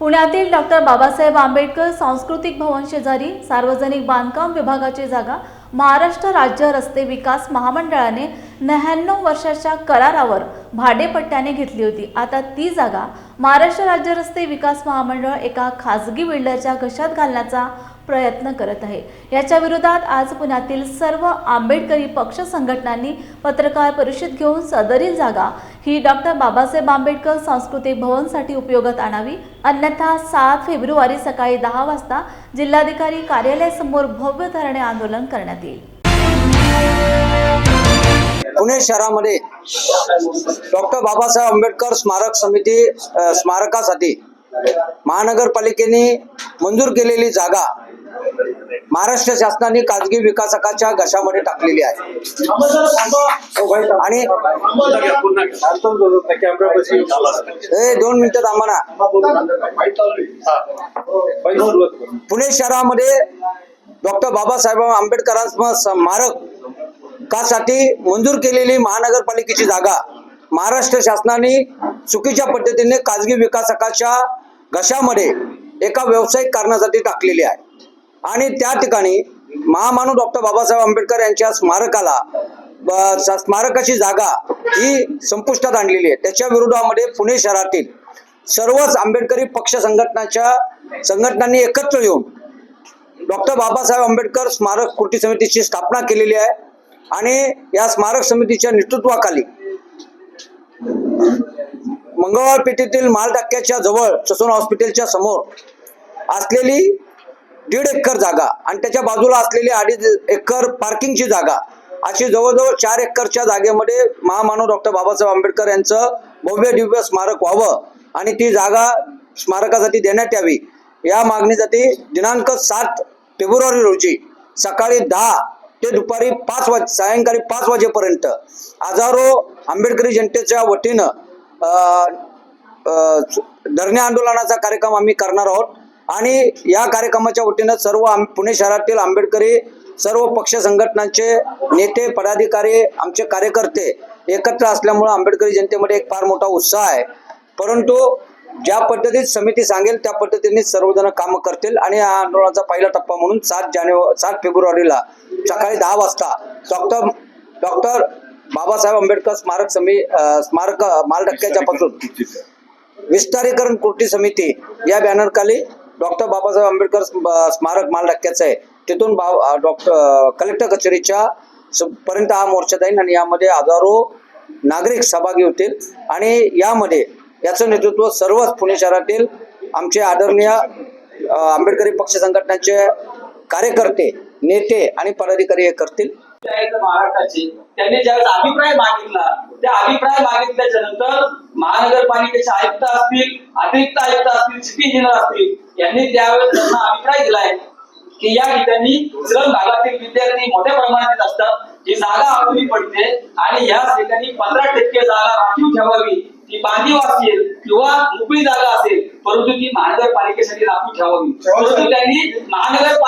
पुण्यातील डॉक्टर बाबासाहेब आंबेडकर सांस्कृतिक भवन शेजारी सार्वजनिक बांधकाम विभागाची जागा महाराष्ट्र राज्य रस्ते विकास महामंडळाने नव्याण्णव वर्षाच्या करारावर भाडेपट्ट्याने घेतली होती. आता ती जागा महाराष्ट्र राज्य रस्ते विकास महामंडळ एका खासगी बिल्डरच्या घशात घालण्याचा प्रयत्न करत आहे. याच्या विरोधात आज पुण्यातील सर्व आंबेडकरी पक्ष संघटनांनी पत्रकार परिषद घेऊन सदरील जागा ही डॉक्टर बाबासाहेब आंबेडकर सांस्कृतिक भवनसाठी उपयोगात आणावी. अन्यथा सात फेब्रुवारी सकाळी दहा वाजता जिल्हाधिकारी कार्यालयासमोर भव्य धरणे आंदोलन करण्यात येईल. पुणे शहरामध्ये डॉक्टर बाबासाहेब आंबेडकर स्मारक समिती स्मारकासाठी महानगरपालिकेने मंजूर केलेली जागा महाराष्ट्र शासनाने खाजगी विकासकाच्या घशामध्ये टाकलेली आहे. आणि दोन मिनिटं थांबा ना. पुणे शहरामध्ये डॉक्टर बाबासाहेब आंबेडकरांचं स्मारकासाठी मंजूर केलेली महानगरपालिकेची जागा महाराष्ट्र शासनाने चुकीच्या पद्धतीने खाजगी विकासकाच्या घशामध्ये एका व्यावसायिक कारणासाठी टाकलेली आहे. आणि त्या ठिकाणी महामानव डॉक्टर बाबासाहेब आंबेडकर यांच्या स्मारकाला स्मारकाची जागा ही संपुष्टात आणलेली आहे. त्याच्या विरोधामध्ये पुणे शहरातील सर्वच आंबेडकरी पक्ष संघटनाच्या संघटनांनी एकत्र येऊन डॉक्टर बाबासाहेब आंबेडकर स्मारक कृती समितीची स्थापना केलेली आहे आणि या स्मारक समितीच्या नेतृत्वाखाली मंगळवार पेठेतील मालटाक्याच्या जवळ ससून हॉस्पिटलच्या समोर असलेली दीड एकर जागा आणि त्याच्या बाजूला असलेली अडीच एकर पार्किंगची जागा. अशी जवळजवळ चार एकरच्या जागेमध्ये महामानव डॉक्टर बाबासाहेब आंबेडकर यांचं भव्य दिव्य स्मारक व्हावं आणि ती जागा स्मारकासाठी देण्यात यावी. या मागणीसाठी दिनांक सात फेब्रुवारी रोजी सकाळी दहा ते दुपारी पाच वाज सायंकाळी पाच वाजेपर्यंत हजारो आंबेडकरी जनतेच्या वतीनं धरणे आंदोलनाचा कार्यक्रम आम्ही करणार आहोत. आणि या कार्यक्रमाच्या वतीनं सर्व पुणे शहरातील आंबेडकरी सर्व पक्ष संघटनांचे नेते पदाधिकारी आमचे कार्यकर्ते एकत्र असल्यामुळं आंबेडकरी जनतेमध्ये एक फार मोठा उत्साह आहे. परंतु ज्या पद्धतीत समिती सांगेल त्या पद्धतीने सर्वजण कामं करतील आणि या आंदोलनाचा पहिला टप्पा म्हणून सात जानेवारी सात फेब्रुवारीला सकाळी दहा वाजता डॉक्टर डॉक्टर बाबासाहेब आंबेडकर स्मारक समी स्मारक मालडक्क्याच्या पासून विस्तारीकरण कृती समिती या बॅनरखाली डॉक्टर बाबासाहेब आंबेडकर स्मारक मालडक्क्याचं आहे. तिथून बा डॉक्टर कलेक्टर कचेरीच्या पर्यंत हा मोर्चा जाईल आणि यामध्ये हजारो नागरिक सहभागी होतील. आणि यामध्ये याचं नेतृत्व सर्वच पुणे शहरातील आमचे आदरणीय आंबेडकरी पक्ष संघटनाचे कार्यकर्ते नेते आणि पदाधिकारी हे करतील. महाराष्ट्राचे त्यांनी ज्यावेळेस अभिप्राय मागितला त्या अभिप्राय मागितल्याच्या नंतर महानगरपालिकेचे आयुक्त असतील अतिरिक्त आयुक्त असतील सिटी इंजिनियर असतील यांनी त्यावेळेस त्यांना अभिप्राय दिलाय की या ठिकाणी दुर्गम भागातील विद्यार्थी मोठ्या प्रमाणात येत असतात. ही जागा अपुरी पडते आणि या ठिकाणी पंधरा टक्के जागा राखीव ठेवावी. ती बांधीव असेल किंवा मोकळी जागा असेल परंतु ती महानगरपालिकेसाठी राखीव ठेवावी. परंतु त्यांनी महानगरपालिका